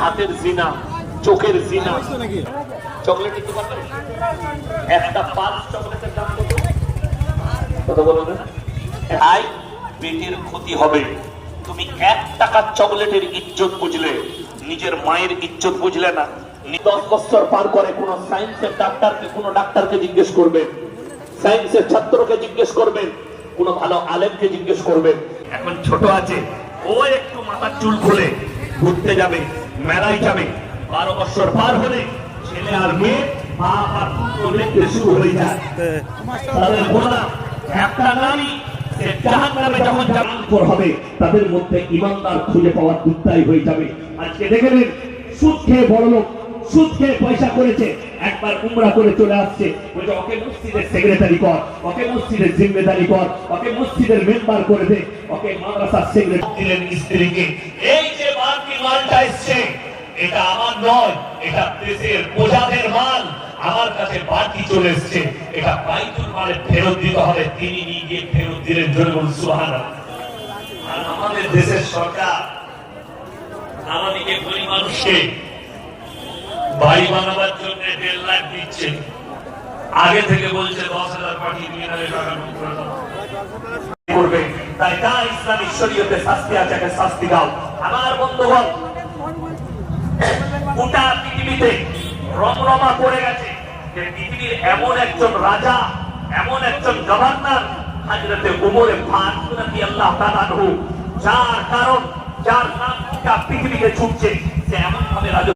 হাতের জিনা, চোখের জিনা। চকলেট দিতে পারবেন একটা পাঁচ চকলেটের দাম কত? কত বলবেন পেটের ক্ষতি হবে। তুমি এক টাকার চকলেটের ইজ্জত বুঝলে, নিজের মায়ের ইজ্জত বুঝলে না। দশ বছর পার করে কোন সায়েন্সের ডাক্তারকে, কোন ডাক্তারকে জিজ্ঞেস করবেন সায়েন্সের ছাত্রকে জিজ্ঞেস করবেন কোন ভালো আলেমকে জিজ্ঞেস করবেন এখন ছোট আছে, ও একটু মাথার চুল খুলে, ঘুরতে যাবে। মেলায় যাবে। বারো বছর পার হলে ছেলে আর মেয়ে বাপ আর পুত্র দেখতে শুরু হয়ে যায়। একটা নারী চলে আসছে। ওকে কর, ওকে জিম্মেদারি কর, ওকে করে দে, ওকে স্ত্রীকে। এই যে এটা আমার নয়, এটা দেশের প্রজাদের মাল। আমার কাছে বাড়তি চলে এসছে। এটা বাইতুল মালে ফেরত দিতে হবে। তিনি নিয়ে গিয়ে ফেরত দিলেন জোরে বলুন সুবহানাল্লাহ। আর আমাদের দেশের সরকার, আমাদেরকে গরিব মানুষকে বাড়ি বানাবার জন্য দেড় লাখ দিচ্ছে। আগে থেকে বলছে দশ হাজার পাঠিয়ে দিয়ে টাকা করবে। তাই তা ইসলামিক শরীয়তে শাস্তি আছে শাস্তি দাও। আমার বন্ধুগণ গোটা পৃথিবীতে রমরমা পড়ে গেছে যে পৃথিবীর এমন একজন রাজা, এমন একজন গভর্নর হাজরতে উমরে ফারুক রাদিয়াল্লাহু তাআলা যার কারণ, যার নাম গোটা পৃথিবীকে ছুটছে, সে এমন ভাবে রাজত্ব